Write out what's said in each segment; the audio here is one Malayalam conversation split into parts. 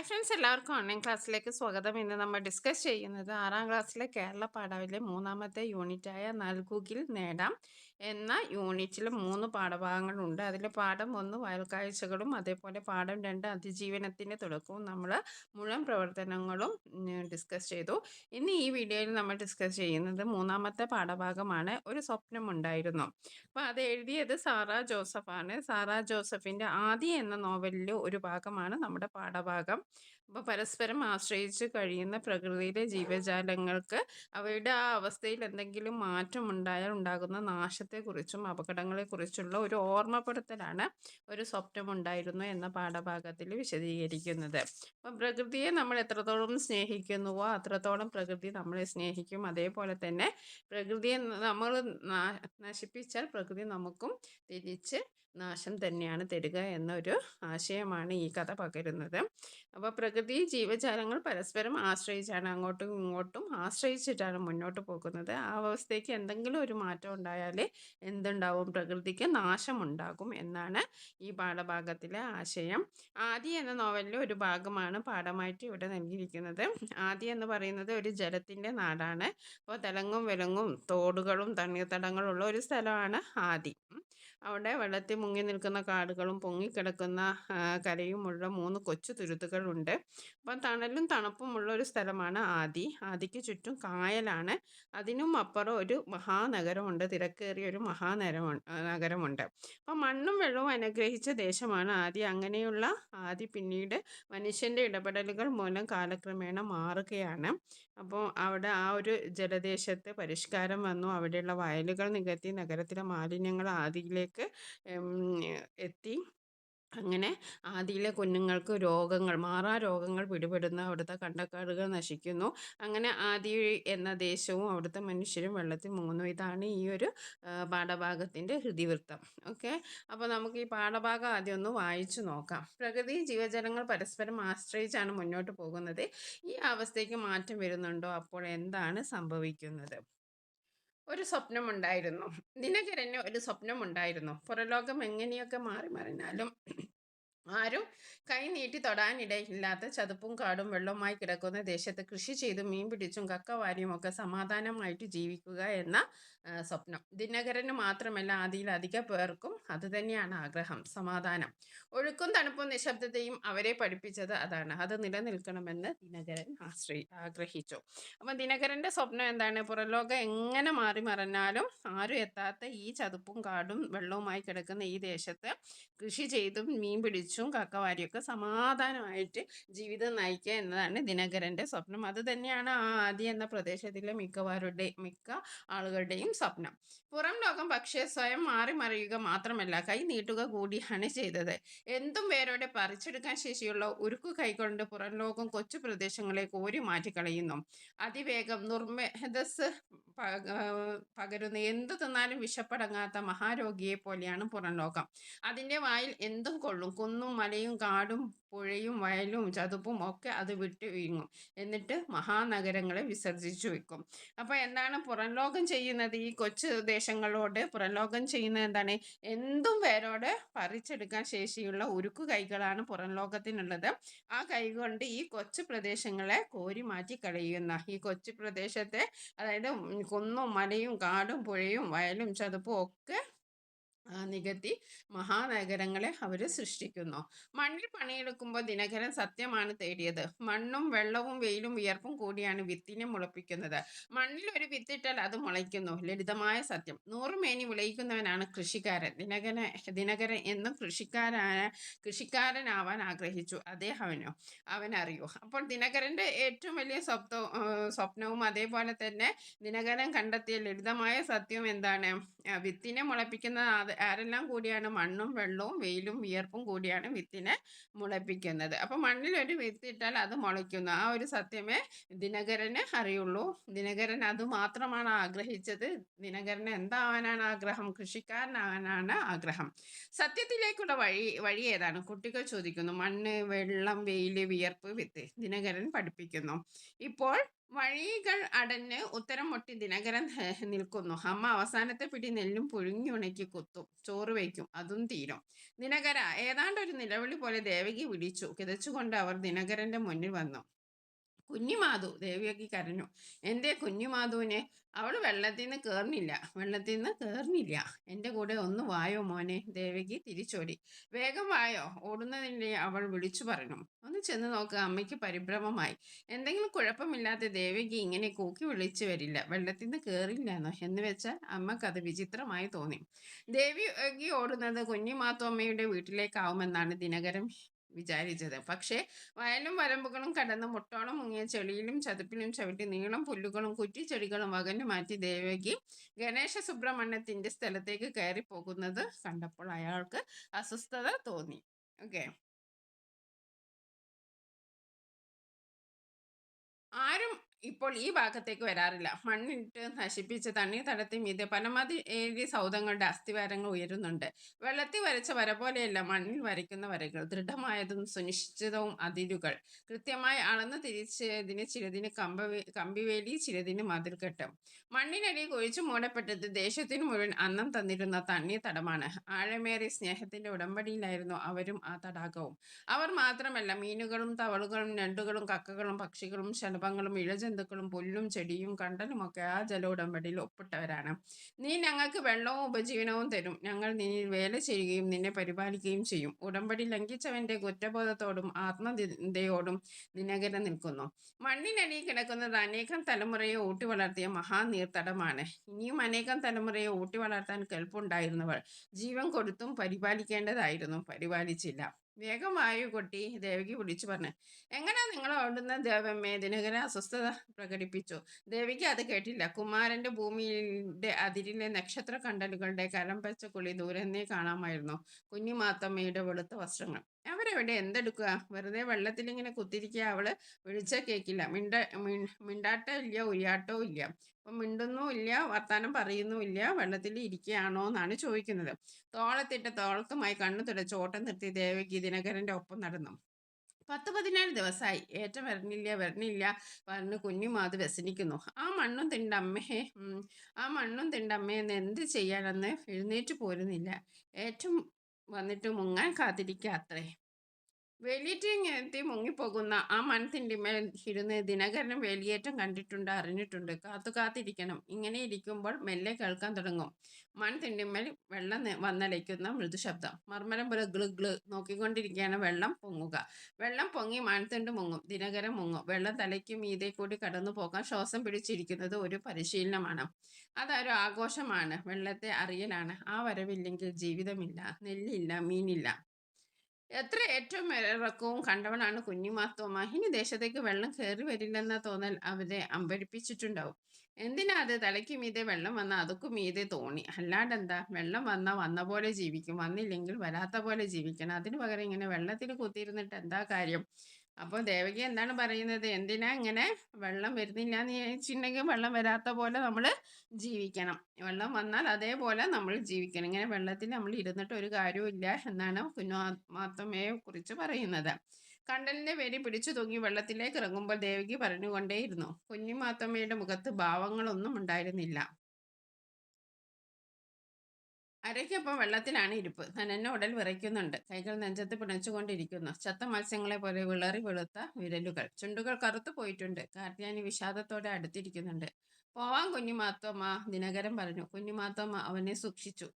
ഹായ് ഫ്രണ്ട്സ് എല്ലാവർക്കും ഓൺലൈൻ ക്ലാസ്സിലേക്ക് സ്വാഗതം. ഇന്ന് നമ്മൾ ഡിസ്കസ് ചെയ്യുന്നത് ആറാം ക്ലാസ്സിലെ കേരള പാഠാവിലെ മൂന്നാമത്തെ യൂണിറ്റായ നൽകുകിൽ നേടാം. എന്ന യൂണിറ്റിൽ മൂന്ന് പാഠഭാഗങ്ങളുണ്ട്. അതിൽ പാഠം ഒന്ന് വയൽക്കാഴ്ചകളും അതേപോലെ പാഠം രണ്ട് അതിജീവനത്തിന്റെ തുടക്കവും നമ്മൾ മുഴുവൻ പ്രവർത്തനങ്ങളും ഡിസ്കസ് ചെയ്തു. ഇന്ന് ഈ വീഡിയോയിൽ നമ്മൾ ഡിസ്കസ് ചെയ്യുന്നത് മൂന്നാമത്തെ പാഠഭാഗമാണ്. ഒരു സ്വപ്നം ഉണ്ടായിരുന്നു. അപ്പോൾ അത് എഴുതിയത് സാറ ജോസഫാണ്. സാറ ജോസഫിന്റെ ആദി എന്ന നോവലിലെ ഒരു ഭാഗമാണ് നമ്മുടെ പാഠഭാഗം. അപ്പോൾ പരസ്പരം ആശ്രയിച്ച് കഴിയുന്ന പ്രകൃതിയിലെ ജീവജാലങ്ങൾക്ക് അവയുടെ ആ അവസ്ഥയിൽ എന്തെങ്കിലും മാറ്റം ഉണ്ടായാൽ ഉണ്ടാകുന്ന നാശത്തെക്കുറിച്ചും അപകടങ്ങളെക്കുറിച്ചുള്ള ഒരു ഓർമ്മപ്പെടുത്തലാണ് ഒരു സ്വപ്നം ഉണ്ടായിരുന്നു എന്ന പാഠഭാഗത്തിൽ വിശദീകരിക്കുന്നത്. അപ്പം പ്രകൃതിയെ നമ്മൾ എത്രത്തോളം സ്നേഹിക്കുന്നുവോ അത്രത്തോളം പ്രകൃതി നമ്മളെ സ്നേഹിക്കും. അതേപോലെ തന്നെ പ്രകൃതിയെ നമ്മൾ നശിപ്പിച്ചാൽ പ്രകൃതി നമുക്കും തിരിച്ച് നാശം തന്നെയാണ് തരിക എന്നൊരു ആശയമാണ് ഈ കഥ പകരുന്നത്. അപ്പോൾ പ്രകൃതി ജീവജാലങ്ങൾ പരസ്പരം ആശ്രയിച്ചാണ് അങ്ങോട്ടും ഇങ്ങോട്ടും ആശ്രയിച്ചിട്ടാണ് മുന്നോട്ട് പോകുന്നത്. ആ അവസ്ഥയ്ക്ക് എന്തെങ്കിലും ഒരു മാറ്റം ഉണ്ടായാൽ എന്തുണ്ടാവും? പ്രകൃതിക്ക് നാശമുണ്ടാകും എന്നാണ് ഈ പാഠഭാഗത്തിലെ ആശയം. ആദി എന്ന നോവലിലെ ഒരു ഭാഗമാണ് പാഠമായിട്ട് ഇവിടെ നൽകിയിരിക്കുന്നത്. ആദി എന്ന് പറയുന്നത് ഒരു ജലത്തിന്റെ നാടാണ്. അപ്പോൾ തലങ്ങും വിലങ്ങും തോടുകളും തണ്ണീർത്തടങ്ങളുള്ള ഒരു സ്ഥലമാണ് ആദി. അവിടെ വെള്ളത്തിൽ മുങ്ങി നിൽക്കുന്ന കാടുകളും പൊങ്ങിക്കിടക്കുന്ന കരയുമുള്ള മൂന്ന് കൊച്ചു തുരുത്തുകളുണ്ട് അപ്പം തണലും തണുപ്പുമുള്ള ഒരു സ്ഥലമാണ് ആദി. ആദിക്ക് ചുറ്റും കായലാണ്. അതിനും അപ്പുറം ഒരു മഹാനഗരമുണ്ട് തിരക്കേറിയ ഒരു മഹാനഗരമുണ്ട് നഗരമുണ്ട്. അപ്പം മണ്ണും വെള്ളവും അനുഗ്രഹിച്ച ദേശമാണ് ആദി. അങ്ങനെയുള്ള ആദി പിന്നീട് മനുഷ്യന്റെ ഇടപെടലുകൾ മൂലം കാലക്രമേണ മാറുകയാണ്. അപ്പോൾ അവിടെ ആ ഒരു ജലദേശത്ത് പരിഷ്കാരം വന്നു. അവിടെയുള്ള വയലുകൾ നികത്തി നഗരത്തിലെ മാലിന്യങ്ങൾ ആദിയിലേക്ക് എത്തി. അങ്ങനെ ആദിയിലെ കുഞ്ഞുങ്ങൾക്ക് രോഗങ്ങൾ മാറാ രോഗങ്ങൾ പിടിപെടുന്ന അവിടുത്തെ കണ്ടക്കാടുകൾ നശിക്കുന്നു. അങ്ങനെ ആദി എന്ന ദേശവും അവിടുത്തെ മനുഷ്യരും വെള്ളത്തിൽ മുങ്ങുന്നു ഇതാണ് ഈ ഒരു പാഠഭാഗത്തിന്റെ ഹൃതിവൃത്തം ഓക്കെ? അപ്പോൾ നമുക്ക് ഈ പാഠഭാഗം ആദ്യം ഒന്ന് വായിച്ചു നോക്കാം. പ്രകൃതി ജീവജലങ്ങൾ പരസ്പരം ആശ്രയിച്ചാണ് മുന്നോട്ട് പോകുന്നത്. ഈ അവസ്ഥയ്ക്ക് മാറ്റം വരുന്നുണ്ടോ? അപ്പോൾ എന്താണ് സംഭവിക്കുന്നത്? ഒരു സ്വപ്നമുണ്ടായിരുന്നു ദിനകരന് ഒരു സ്വപ്നമുണ്ടായിരുന്നു പുറലോകം എങ്ങനെയൊക്കെ മാറി മറിഞ്ഞാലും ആരും കൈ നീട്ടി തൊടാനിടയില്ലാത്ത ചതുപ്പും കാടും വെള്ളവുമായി കിടക്കുന്ന ദേശത്ത് കൃഷി ചെയ്തും മീൻ പിടിച്ചും കക്ക വാരിയും ഒക്കെ സമാധാനമായിട്ട് ജീവിക്കുക എന്ന സ്വപ്നം. ദിനകരന് മാത്രമല്ല ആദിയിൽ അധിക പേർക്കും അതുതന്നെയാണ് ആഗ്രഹം സമാധാനം. ഒഴുക്കും തണുപ്പും നിശബ്ദതയും അവരെ പഠിപ്പിച്ചത് അതാണ്. അത് നിലനിൽക്കണമെന്ന് ദിനകരൻ ആശ്രയി ആഗ്രഹിച്ചു. അപ്പം ദിനകരന്റെ സ്വപ്നം എന്താണ്? പുറലോകം എങ്ങനെ മാറി മറഞ്ഞാലും ആരും എത്താത്ത ഈ ചതുപ്പും കാടും വെള്ളവുമായി കിടക്കുന്ന ഈ ദേശത്ത് കൃഷി ചെയ്തും മീൻ പിടിച്ചും കക്കവാരിയൊക്കെ സമാധാനമായിട്ട് ജീവിതം നയിക്കുക എന്നതാണ് ദിനകരന്റെ സ്വപ്നം. അത് തന്നെയാണ് ആ ആദി എന്ന പ്രദേശത്തിലെ മിക്കവാരുടെ മിക്ക ആളുകളുടെയും സ്വപ്നം. പുറം ലോകം പക്ഷേ സ്വയം മാറി മറിയുക മാത്രമല്ല കൈ നീട്ടുക കൂടിയാണ് ചെയ്തത്. എന്തും വേരോടെ പറിച്ചെടുക്കാൻ ശേഷിയുള്ള ഉരുക്കു കൈകൊണ്ട് പുറം ലോകം കൊച്ചു പ്രദേശങ്ങളെ കോരി മാറ്റിക്കളയുന്നു. അതിവേഗം നിർമ്മേധസ് പകരുന്ന എന്തു തിന്നാലും വിഷപ്പടങ്ങാത്ത മഹാരോഗിയെ പോലെയാണ് പുറം ലോകം. അതിന്റെ വായിൽ എന്തും കൊള്ളും. മലയും കാടും പുഴയും വയലും ചതുപ്പും ഒക്കെ അത് വിട്ട് വീങ്ങും എന്നിട്ട് മഹാനഗരങ്ങളെ വിസർജിച്ചു വെക്കും. അപ്പോൾ എന്താണ് പുറം ലോകം ചെയ്യുന്നത്? ഈ കൊച്ചു ദേശങ്ങളോട് പുറംലോകം ചെയ്യുന്നത് എന്താണ്? എന്തും പേരോട് പറിച്ചെടുക്കാൻ ശേഷിയുള്ള ഉരുക്കു കൈകളാണ് പുറം ലോകത്തിനുള്ളത് ആ കൈകൊണ്ട് ഈ കൊച്ചു പ്രദേശങ്ങളെ കോരി മാറ്റി കളയുന്ന ഈ കൊച്ചു പ്രദേശത്തെ അതായത് കുന്നും മലയും കാടും പുഴയും വയലും ചതുപ്പും ഒക്കെ നികത്തി മഹാനഗരങ്ങളെ അവർ സൃഷ്ടിക്കുന്നു. മണ്ണിൽ പണിയെടുക്കുമ്പോൾ ദിനകരൻ സത്യമാണ് തേടിയത്. മണ്ണും വെള്ളവും വെയിലും വിയർപ്പും കൂടിയാണ് വിത്തിനെ മുളപ്പിക്കുന്നത്. മണ്ണിൽ ഒരു വിത്തിട്ടാൽ അത് മുളയ്ക്കുന്നു. ലളിതമായ സത്യം. നൂറുമേനി വിളയിക്കുന്നവനാണ് കൃഷിക്കാരൻ. ദിനകരൻ ദിനകരൻ എന്നും കൃഷിക്കാരായ കൃഷിക്കാരനാവാൻ ആഗ്രഹിച്ചു. അദ്ദേഹവനോ അവനറിയോ. അപ്പോൾ ദിനകരന്റെ ഏറ്റവും വലിയ സ്വപ്ന സ്വപ്നവും അതേപോലെ തന്നെ ദിനകരൻ കണ്ടെത്തിയ ലളിതമായ സത്യവും എന്താണ്? വിത്തിനെ മുളപ്പിക്കുന്ന ആരെല്ലാം കൂടിയാണ് മണ്ണും വെള്ളവും വെയിലും വിയർപ്പും കൂടിയാണ് വിത്തിനെ മുളപ്പിക്കുന്നത്. അപ്പോൾ മണ്ണിൽ ഒരു വിത്ത് ഇട്ടാൽ അത് മുളയ്ക്കുന്നു. ആ ഒരു സത്യമേ ദിനകരന് അറിയുള്ളൂ. ദിനകരൻ അത് മാത്രമാണ് ആഗ്രഹിച്ചത്. ദിനകരന് എന്താവാനാണ് ആഗ്രഹം? കൃഷിക്കാരനാവാനാണ് ആഗ്രഹം. സത്യത്തിലേക്കുള്ള വഴി വഴി ഏതാണ്? കുട്ടികൾ ചോദിക്കുന്നു. മണ്ണ് വെള്ളം വെയിൽ വിയർപ്പ് വിത്ത് ദിനകരൻ പഠിപ്പിക്കുന്നു. ഇപ്പോൾ വഴികൾ അടഞ്ഞ് ഉത്തരം മുട്ടി ദിനകരൻ നിൽക്കുന്നു. അമ്മ അവസാനത്തെ പിടി നെല്ലും പുഴുങ്ങി ഉണക്കി കുത്തും. ചോറ് വയ്ക്കും. അതും തീരും. ദിനകര ഏതാണ്ട് ഒരു നിലവിളി പോലെ ദേവകി വിളിച്ചു. കിതച്ചുകൊണ്ട് അവർ ദിനകരന്റെ മുന്നിൽ വന്നു. കുഞ്ഞിമാധു ദേവിയൊക്കെ കരഞ്ഞു. എന്റെ കുഞ്ഞിമാധുവിനെ? അവൾ വെള്ളത്തിൽ നിന്ന് കയറുന്നില്ല വെള്ളത്തിൽ നിന്ന് കയറുന്നില്ല എന്റെ കൂടെ ഒന്ന് വായോ മോനെ? ദേവകി തിരിച്ചോടി. വേഗം വായോ. ഓടുന്നതിന്റെ അവൾ വിളിച്ചു പറഞ്ഞു. ഒന്ന് ചെന്ന് നോക്കുക അമ്മയ്ക്ക് പരിഭ്രമമായി. എന്തെങ്കിലും കുഴപ്പമില്ലാത്ത ദേവകി ഇങ്ങനെ കൂക്കി വിളിച്ചു വരില്ല. വെള്ളത്തിൽ നിന്ന് കയറില്ല എന്നോ എന്ന് വെച്ചാൽ അമ്മക്കത് വിചിത്രമായി തോന്നി. ദേവി ഓടുന്നത് കുഞ്ഞിമാത്തോമ്മയുടെ വീട്ടിലേക്കാവുമെന്നാണ് ദിനകരൻ വിചാരിച്ചത്. പക്ഷേ വയലും വരമ്പുകളും കടന്ന് മുട്ടോളം മുങ്ങിയ ചെളിയിലും ചതുപ്പിലും ചവിട്ടി നീളം പുല്ലുകളും കുറ്റിച്ചെടികളും വകഞ്ഞു മാറ്റി ദേവകി ഗണേശ സുബ്രഹ്മണ്യത്തിന്റെ സ്ഥലത്തേക്ക് കയറി പോകുന്നത് കണ്ടപ്പോൾ അയാൾക്ക് അസ്വസ്ഥത തോന്നി. ഓക്കെ. ആരും ഇപ്പോൾ ഈ ഭാഗത്തേക്ക് വരാറില്ല. മണ്ണിട്ട് നശിപ്പിച്ച് തണ്ണീർത്തടത്തി മീതെ പരമാവധി ഏഴി സൗധങ്ങളുടെ അസ്ഥിവാരങ്ങൾ ഉയരുന്നുണ്ട്. വെള്ളത്തിൽ വരച്ച വര പോലെയല്ല മണ്ണിൽ വരയ്ക്കുന്ന വരകൾ. ദൃഢമായതും സുനിശ്ചിതവും അതിരുകൾ. കൃത്യമായി അളന്ന് തിരിച്ചതിന് ചിലതിന് കമ്പ കമ്പിവേലി ചിലതിന് മതിൽക്കെട്ട്. മണ്ണിനടി കുഴിച്ചു മൂടപ്പെട്ടത് ദേശത്തിന് മുഴുവൻ അന്നം തന്നിരുന്ന തണ്ണീർത്തടമാണ് ആഴമേറിയ സ്നേഹത്തിന്റെ ഉടമ്പടിയിലായിരുന്നു അവരും ആ തടാകവും. അവർ മാത്രമല്ല മീനുകളും തവളുകളും ഞണ്ടുകളും കക്കകളും പക്ഷികളും ശലഭങ്ങളും ഇഴജന്തുക്കളും പുല്ലും ചെടിയും കണ്ടലും ഒക്കെ ആ ജല ഉടമ്പടിയിൽ ഒപ്പിട്ടവരാണ്. നീ ഞങ്ങൾക്ക് വെള്ളവും ഉപജീവനവും തരും. ഞങ്ങൾ നിന്നിൽ വേല ചെയ്യുകയും നിന്നെ പരിപാലിക്കുകയും ചെയ്യും. ഉടമ്പടി ലംഘിച്ചവന്റെ കുറ്റബോധത്തോടും ആത്മനിന്ദയോടും ദിനകര നിൽക്കുന്നു. മണ്ണിനടിയിൽ കിടക്കുന്നത് അനേകം തലമുറയെ ഊട്ടി വളർത്തിയ മഹാനീർത്തടമാണ്. ഇനിയും അനേകം തലമുറയെ ഊട്ടി വളർത്താൻ കെൽപ്പുണ്ടായിരുന്നവൾ ജീവൻ കൊടുത്തും പരിപാലിക്കേണ്ടതായിരുന്നു. പരിപാലിച്ചില്ല. വേഗം വായു കൊട്ടി? ദേവകി വിളിച്ചു പറഞ്ഞു. എങ്ങനെ നിങ്ങൾ ഓടുന്ന ദേവമ്മേ? ദിനകര അസ്വസ്ഥത പ്രകടിപ്പിച്ചു. ദേവിക്ക് അത് കേട്ടില്ല. കുമാരന്റെ ഭൂമിയുടെ അതിരിലെ നക്ഷത്ര കണ്ടലുകളുടെ കരം പച്ച കുളി ദൂരന്നേ കാണാമായിരുന്നു. കുഞ്ഞു മാത്തമ്മയുടെ വെളുത്ത വസ്ത്രങ്ങൾ. അവരെവിടെ എന്തെടുക്കുക? വെറുതെ വെള്ളത്തിൽ ഇങ്ങനെ കുത്തിരിക്കുക. അവൾ വിളിച്ച കേക്കില്ല. മിണ്ട മിണ്ടാട്ടോ ഇല്ല ഉരിയാട്ടോ ഇല്ല അപ്പം മിണ്ടുന്നും ഇല്ല വർത്താനം പറയുന്നുമില്ല വെള്ളത്തിൽ ഇരിക്കുകയാണോ എന്നാണ് ചോദിക്കുന്നത്. തോളത്തിട്ട തോളത്തുമായി കണ്ണു തുടച്ച് ഓട്ടം നിർത്തി ദേവകി ദിനകരന്റെ ഒപ്പം നടന്നു. പത്ത് പതിനേഴ് ദിവസമായി. ഏറ്റം വരണില്ല വരണില്ല പറഞ്ഞ് കുഞ്ഞും അത് വ്യസനിക്കുന്നു. ആ മണ്ണും തിണ്ടമ്മേ ആ മണ്ണും തിണ്ടമ്മേ എന്ന് എന്ത് ചെയ്യാനെന്ന് എഴുന്നേറ്റ് പോരുന്നില്ല. ഏറ്റവും വന്നിട്ട് മുങ്ങാൻ കാത്തിരിക്കുക വേലിയേറ്റം മുങ്ങിപ്പോകുന്ന ആ മനത്തിന്റെ മേൽ ഇരുന്ന് ദിനകരനും വേലിയേറ്റം കണ്ടിട്ടുണ്ട് അറിഞ്ഞിട്ടുണ്ട്. കാത്തു കാത്തിരിക്കണം. ഇങ്ങനെ ഇരിക്കുമ്പോൾ മെല്ലെ കേൾക്കാൻ തുടങ്ങും. മൺതിണ്ടിമേൽ വെള്ളം വന്നലയ്ക്കുന്ന മൃദുശബ്ദം. മർമ്മരം പോലെ ഗ്ലു ഗ്ലു നോക്കിക്കൊണ്ടിരിക്കുകയാണ് വെള്ളം പൊങ്ങുക. വെള്ളം പൊങ്ങി മൺതിണ്ട് മുങ്ങും. ദിനകരം മുങ്ങും. വെള്ളം തലയ്ക്ക് മീതെ കൂടി കടന്നു പോകാൻ ശ്വാസം പിടിച്ചിരിക്കുന്നത് ഒരു പരിശീലനമാണ്. അതൊരു ആഘോഷമാണ്. വെള്ളത്തെ അറിയലാണ്. ആ വരവില്ലെങ്കിൽ ജീവിതമില്ല. നെല്ലില്ല മീനില്ല. എത്ര ഏറ്റവും ഇറക്കവും കണ്ടവളാണ് കുഞ്ഞുമാത്തോമ ഇനി ദേശത്തേക്ക് വെള്ളം കയറി വരില്ലെന്ന തോന്നൽ അവരെ അമ്പരിപ്പിച്ചിട്ടുണ്ടാവും. എന്തിനാ അത് തലയ്ക്ക് മീതെ വെള്ളം വന്ന അതുക്കും മീതെ തോണി? അല്ലാണ്ടെന്താ? വെള്ളം വന്ന വന്ന പോലെ ജീവിക്കും. വന്നില്ലെങ്കിൽ വരാത്ത പോലെ ജീവിക്കണം. അതിനു പകരം ഇങ്ങനെ വെള്ളത്തിൽ കുത്തിയിരുന്നിട്ട് എന്താ കാര്യം? അപ്പോൾ ദേവകി എന്താണ് പറയുന്നത്? എന്തിനാ ഇങ്ങനെ വെള്ളം വരുന്നില്ല എന്ന് ചോദിച്ചിട്ടുണ്ടെങ്കിൽ വെള്ളം വരാത്ത പോലെ നമ്മൾ ജീവിക്കണം. വെള്ളം വന്നാൽ അതേപോലെ നമ്മൾ ജീവിക്കണം. ഇങ്ങനെ വെള്ളത്തിൽ നമ്മൾ ഇരുന്നിട്ട് ഒരു കാര്യമില്ല എന്നാണ് കുഞ്ഞുമാത്തമ്മയെ കുറിച്ച് പറയുന്നത്. കണ്ടലിന്റെ വേരി പിടിച്ചു തൂങ്ങി വെള്ളത്തിലേക്ക് ഇറങ്ങുമ്പോൾ ദേവകി പറഞ്ഞുകൊണ്ടേയിരുന്നു. കുഞ്ഞുമാത്തമ്മയുടെ മുഖത്ത് ഭാവങ്ങളൊന്നും ഉണ്ടായിരുന്നില്ല. അരയ്ക്കൊപ്പം വെള്ളത്തിലാണ് ഇരിപ്പ്. നനന്ന ഉടൽ വിറയ്ക്കുന്നുണ്ട്. കൈകൾ നെഞ്ചത്ത് പിണച്ചുകൊണ്ടിരിക്കുന്നു ചത്ത മത്സ്യങ്ങളെ പോലെ വിളറി വെളുത്ത വിരലുകൾ. ചുണ്ടുകൾ കറുത്തു പോയിട്ടുണ്ട്. കാർത്തിയാനി വിഷാദത്തോടെ അടുത്തിരിക്കുന്നുണ്ട്. പോവാൻ കുഞ്ഞുമാത്തോമ്മ ദിനകരൻ പറഞ്ഞു. കുഞ്ഞുമാത്തോമ്മ അവനെ സൂക്ഷിച്ചു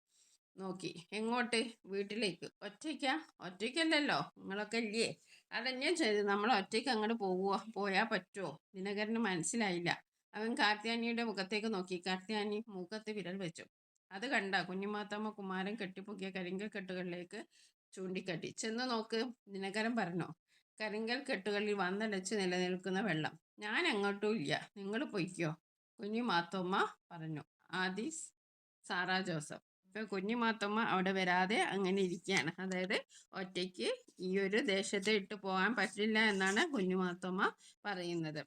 നോക്കി. എങ്ങോട്ട്? വീട്ടിലേക്ക്. ഒറ്റയ്ക്ക? ഒറ്റയ്ക്കല്ലല്ലോ? നിങ്ങളൊക്കെ ഇല്ലേ? അതന്നെ ചെയ്ത്? നമ്മൾ ഒറ്റയ്ക്ക് അങ്ങോട്ട് പോവുക പോയാൽ പറ്റുമോ ദിനകരന് മനസ്സിലായില്ല. അവൻ കാർത്തിയാനിയുടെ മുഖത്തേക്ക് നോക്കി. കാർത്തിയാനി മുഖത്ത് വിരൽ വെച്ചു. അത് കണ്ട കുഞ്ഞുമാത്തമ്മ കുമാരൻ കെട്ടിപ്പൊക്കിയ കരിങ്കൽ കെട്ടുകളിലേക്ക് ചൂണ്ടിക്കാട്ടി. ചെന്ന് നോക്ക് ദിനകരൻ പറഞ്ഞോ കരിങ്കൽ കെട്ടുകളിൽ വന്നടച്ച് നിലനിൽക്കുന്ന വെള്ളം. ഞാൻ അങ്ങോട്ടും ഇല്ല. നിങ്ങൾ പൊയ്ക്കോ കുഞ്ഞുമാത്തമ്മ പറഞ്ഞു. ആദീസ് സാറാ ജോസഫ്. ഇപ്പൊ കുഞ്ഞുമാത്തമ്മ അവിടെ വരാതെ അങ്ങനെ ഇരിക്കുകയാണ്. അതായത് ഒറ്റയ്ക്ക് ഈ ഒരു ദേശത്തെ ഇട്ട് പോകാൻ പറ്റില്ല എന്നാണ് കുഞ്ഞുമാത്തമ്മ പറയുന്നത്.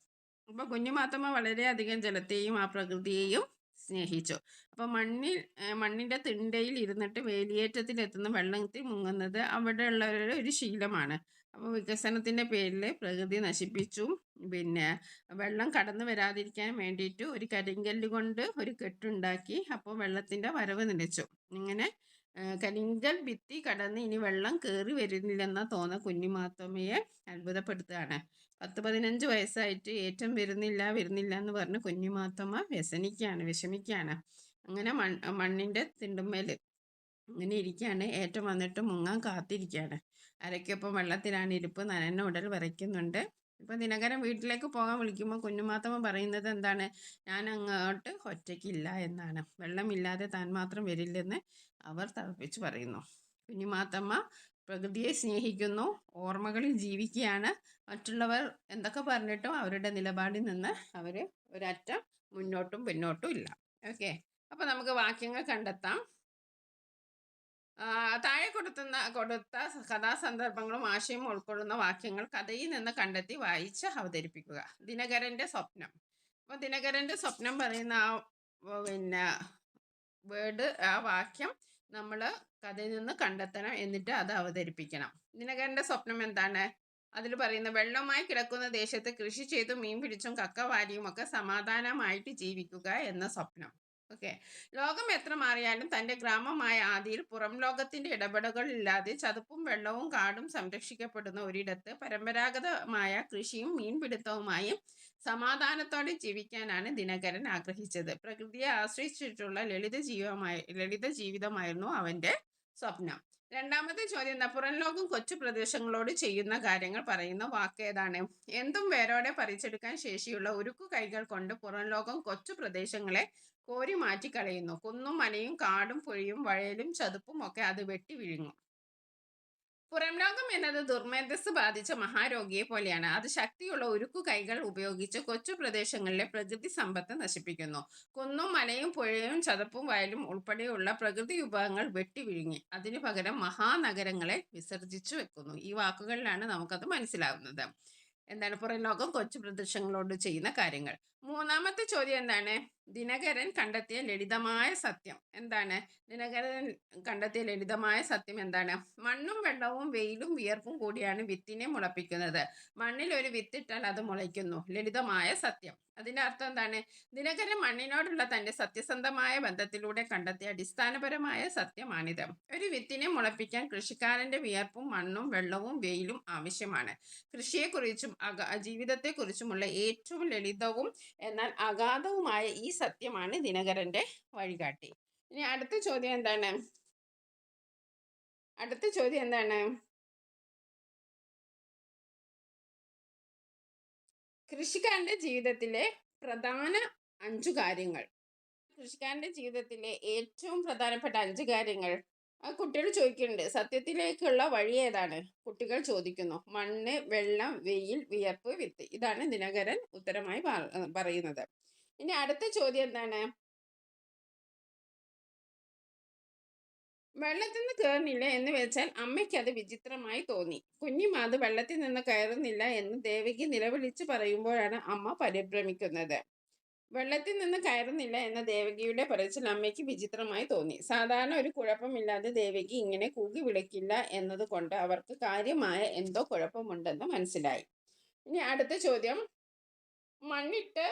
അപ്പൊ കുഞ്ഞുമാത്തമ്മ വളരെയധികം ജലത്തെയും ആ പ്രകൃതിയെയും സ്നേഹിച്ചു. അപ്പോൾ മണ്ണിൽ മണ്ണിന്റെ തിണ്ടയിൽ ഇരുന്നിട്ട് വേലിയേറ്റത്തിൽ എത്തുന്ന വെള്ളത്തിൽ മുങ്ങുന്നത് അവിടെയുള്ളവരുടെ ഒരു ശീലമാണ്. അപ്പോൾ വികസനത്തിന്റെ പേരിൽ പ്രകൃതി നശിപ്പിച്ചു. പിന്നെ വെള്ളം കടന്നു വരാതിരിക്കാൻ വേണ്ടിയിട്ട് ഒരു കരിങ്കല്ല് കൊണ്ട് ഒരു കെട്ടുണ്ടാക്കി അപ്പോൾ വെള്ളത്തിന്റെ വരവ് നിലച്ചു. ഇങ്ങനെ കരിങ്കൽ ഭിത്തി കടന്ന് ഇനി വെള്ളം കയറി വരുന്നില്ലെന്ന തോന്ന കുഞ്ഞുമാത്തമ്മയെ അത്ഭുതപ്പെടുത്തുകയാണ്. പത്ത് പതിനഞ്ച് വയസ്സായിട്ട് ഏറ്റം വരുന്നില്ല വരുന്നില്ല എന്ന് പറഞ്ഞ് കുഞ്ഞുമാത്തമ്മ വ്യസനിക്കുകയാണ് വിഷമിക്കുകയാണ് അങ്ങനെ മൺ മണ്ണിന്റെ തിണ്ടുമ്മേൽ അങ്ങനെ ഇരിക്കുകയാണ് ഏറ്റം വന്നിട്ട് മുങ്ങാൻ കാത്തിരിക്കുകയാണ് അരയ്ക്കൊപ്പം വെള്ളത്തിലാണ് ഇരിപ്പ് നനന്ന ഉടൽ വരയ്ക്കുന്നുണ്ട്. ഇപ്പം ദിനകരൻ വീട്ടിലേക്ക് പോകാൻ വിളിക്കുമ്പോൾ കുഞ്ഞുമാത്തമ്മ പറയുന്നത് എന്താണ്? ഞാൻ അങ്ങോട്ട് ഒറ്റയ്ക്കില്ല എന്നാണ്. വെള്ളമില്ലാതെ താൻ മാത്രം വരില്ലെന്ന് അവർ തറപ്പിച്ച് പറയുന്നു. കുഞ്ഞുമാത്തമ്മ പ്രകൃതിയെ സ്നേഹിക്കുന്നു ഓർമ്മകളിൽ ജീവിക്കുകയാണ്. മറ്റുള്ളവർ എന്തൊക്കെ പറഞ്ഞിട്ടും അവരുടെ നിലപാടിൽ നിന്ന് അവർ ഒരറ്റം മുന്നോട്ടും പിന്നോട്ടും ഇല്ല. ഓക്കെ. അപ്പോൾ നമുക്ക് വാക്യങ്ങൾ കണ്ടെത്താം. താഴെ കൊടുത്തുന്ന കൊടുത്ത കഥാസന്ദർഭങ്ങളും ആശയവും ഉൾക്കൊള്ളുന്ന വാക്യങ്ങൾ കഥയിൽ നിന്ന് കണ്ടെത്തി വായിച്ച് അവതരിപ്പിക്കുക. ദിനകരന്റെ സ്വപ്നം. അപ്പോൾ ദിനകരന്റെ സ്വപ്നം പറയുന്ന ആ പിന്നെ വേർഡ് ആ വാക്യം നമ്മൾ കഥയിൽ നിന്ന് കണ്ടെത്തണം എന്നിട്ട് അത് അവതരിപ്പിക്കണം. ദിനകരന്റെ സ്വപ്നം എന്താണ്? അതിൽ പറയുന്ന വെള്ളമായി കിടക്കുന്ന ദേശത്ത് കൃഷി ചെയ്തു മീൻ പിടിച്ചും കക്ക വാരിയും ഒക്കെ സമാധാനമായിട്ട് ജീവിക്കുക എന്ന സ്വപ്നം. ഓക്കെ. ലോകം എത്ര മാറിയാലും തന്റെ ഗ്രാമമായ ആദിയിൽ പുറം ലോകത്തിന്റെ ഇടപെടലുകളില്ലാതെ ചതുപ്പും വെള്ളവും കാടും സംരക്ഷിക്കപ്പെടുന്ന ഒരിടത്ത് പരമ്പരാഗതമായ കൃഷിയും മീൻപിടുത്തവുമായി സമാധാനത്തോടെ ജീവിക്കാനാണ് ദിനകരൻ ആഗ്രഹിച്ചത്. പ്രകൃതിയെ ആശ്രയിച്ചിട്ടുള്ള ലളിത ജീവമായി ലളിത ജീവിതമായിരുന്നു അവന്റെ സ്വപ്നം. രണ്ടാമത്തെ ചോദ്യം എന്താ പുറം ലോകം കൊച്ചു പ്രദേശങ്ങളോട് ചെയ്യുന്ന കാര്യങ്ങൾ പറയുന്ന വാക്ക് ഏതാണ്? എന്തും വേരോടെ പറിച്ചെടുക്കാൻ ശേഷിയുള്ള ഉരുക്കു കൈകൾ കൊണ്ട് പുറം ലോകം കൊച്ചു പ്രദേശങ്ങളെ കോരി മാറ്റിക്കളയുന്നു. കുന്നും മലയും കാടും പുഴയും വയലും ചതുപ്പും ഒക്കെ അത് വെട്ടി വിഴുങ്ങും. പുറം ലോകം എന്നത് ദുർമേധസ് ബാധിച്ച മഹാരോഗിയെ പോലെയാണ്. അത് ശക്തിയുള്ള ഉരുക്കു കൈകൾ ഉപയോഗിച്ച് കൊച്ചു പ്രദേശങ്ങളിലെ പ്രകൃതി സമ്പത്ത് നശിപ്പിക്കുന്നു. കുന്നും മലയും പുഴയും ചതപ്പും വയലും ഉൾപ്പെടെയുള്ള പ്രകൃതി വിഭവങ്ങൾ വെട്ടിവിഴുങ്ങി അതിനു പകരം മഹാനഗരങ്ങളെ വിസർജിച്ചു വെക്കുന്നു. ഈ വാക്കുകളിലാണ് നമുക്കത് മനസ്സിലാവുന്നത്. എന്താണ്? പുറം ലോകം കൊച്ചു പ്രദേശങ്ങളോട് ചെയ്യുന്ന കാര്യങ്ങൾ. മൂന്നാമത്തെ ചോദ്യം എന്താണ്? ദിനകരൻ കണ്ടെത്തിയ ലളിതമായ സത്യം എന്താണ്? ദിനകരൻ കണ്ടെത്തിയ ലളിതമായ സത്യം എന്താണ്? മണ്ണും വെള്ളവും വെയിലും വിയർപ്പും കൂടിയാണ് വിത്തിനെ മുളപ്പിക്കുന്നത്. മണ്ണിൽ ഒരു വിത്തിട്ടാൽ അത് മുളയ്ക്കുന്നു. ലളിതമായ സത്യം. അതിന്റെ അർത്ഥം എന്താണ്? ദിനകരൻ മണ്ണിനോടുള്ള തന്റെ സത്യസന്ധമായ ബന്ധത്തിലൂടെ കണ്ടെത്തിയ അടിസ്ഥാനപരമായ സത്യമാണിത്. ഒരു വിത്തിനെ മുളപ്പിക്കാൻ കൃഷിക്കാരന്റെ വിയർപ്പും മണ്ണും വെള്ളവും വെയിലും ആവശ്യമാണ്. കൃഷിയെക്കുറിച്ചും അഗ ജീവിതത്തെക്കുറിച്ചുമുള്ള ഏറ്റവും ലളിതവും എന്നാൽ അഗാധവുമായ ഈ സത്യമാണ് ദിനകരന്റെ വഴികാട്ടി. ഇനി അടുത്ത ചോദ്യം എന്താണ്? അടുത്ത ചോദ്യം എന്താണ്? കൃഷിക്കാരന്റെ ജീവിതത്തിലെ പ്രധാന അഞ്ചു കാര്യങ്ങൾ. കൃഷിക്കാരന്റെ ജീവിതത്തിലെ ഏറ്റവും പ്രധാനപ്പെട്ട അഞ്ച് കാര്യങ്ങൾ. ആ കുട്ടികൾ ചോദിക്കുന്നുണ്ട് സത്യത്തിലേക്കുള്ള വഴി ഏതാണ്? കുട്ടികൾ ചോദിക്കുന്നു മണ്ണ് വെള്ളം വെയിൽ വിയർപ്പ് വിത്ത്. ഇതാണ് ദിനകരൻ ഉത്തരമായി പറ- പറയുന്നത്. ഇനി അടുത്ത ചോദ്യം എന്താണ്? വെള്ളത്തിൽ നിന്ന് കയറുന്നില്ല എന്ന് വെച്ചാൽ അമ്മയ്ക്ക് അത് വിചിത്രമായി തോന്നി. കുഞ്ഞിമാത് വെള്ളത്തിൽ നിന്ന് കയറുന്നില്ല എന്ന് ദേവകി നിലവിളിച്ച് പറയുമ്പോഴാണ് അമ്മ പരിഭ്രമിക്കുന്നത്. വെള്ളത്തിൽ നിന്ന് കയറുന്നില്ല എന്ന ദേവകിയുടെ പറച്ചിൽ അമ്മയ്ക്ക് വിചിത്രമായി തോന്നി. സാധാരണ ഒരു കുഴപ്പമില്ലാതെ ദേവകി ഇങ്ങനെ കൂകി വിളിക്കില്ല എന്നതുകൊണ്ട് അവർക്ക് കാര്യമായ എന്തോ കുഴപ്പമുണ്ടെന്ന് മനസ്സിലായി. ഇനി അടുത്ത ചോദ്യം. മണ്ണിട്ട്